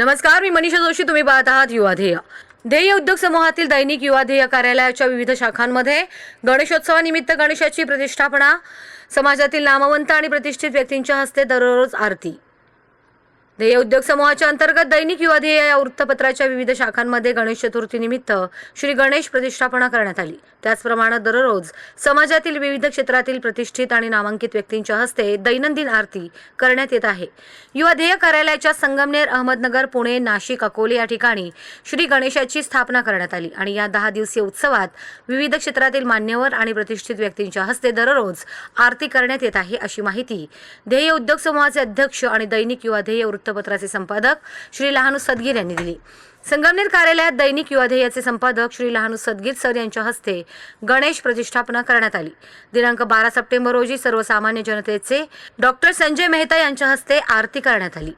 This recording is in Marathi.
नमस्कार मी मनीषा जोशी तुम्ही पाहत आहात युवा ध्येय. ध्येय उद्योग समूहातील दैनिक युवा ध्येय कार्यालयाच्या विविध शाखांमध्ये गणेशोत्सवानिमित्त गणेशाची प्रतिष्ठापना समाजातील नामवंत आणि प्रतिष्ठित व्यक्तींच्या हस्ते दररोज आरती. ध्येय उद्योग समूहाच्या अंतर्गत दैनिक युवा ध्येय या वृत्तपत्राच्या विविध शाखांमध्ये गणेश चतुर्थीनिमित्त श्री गणेश प्रतिष्ठापना करण्यात आली. त्याचप्रमाणे दररोज समाजातील विविध क्षेत्रातील प्रतिष्ठित आणि नामांकित व्यक्तींच्या हस्ते दैनंदिन आरती करण्यात येत आहे. युवा ध्येय कार्यालयाच्या संगमनेर अहमदनगर पुणे नाशिक अकोले या ठिकाणी श्री गणेशाची स्थापना करण्यात आली आणि या दहा दिवसीय उत्सवात विविध क्षेत्रातील मान्यवर आणि प्रतिष्ठित व्यक्तींच्या हस्ते दररोज आरती करण्यात येत आहे अशी माहिती ध्येय उद्योग समूहाचे अध्यक्ष आणि दैनिक युवा ध्येय वृत्त वृत्तपत्राचे संपादक श्री लहानू सदगीर यांनी दिली. संगमनेर कार्यालयात दैनिक युवाध्येयाचे संपादक श्री लहानू सदगीर सर यांच्या हस्ते गणेश प्रतिष्ठापना करण्यात आली. दिनांक बारा सप्टेंबर रोजी सर्वसामान्य जनतेचे डॉक्टर संजय मेहता यांच्या हस्ते आरती करण्यात आली.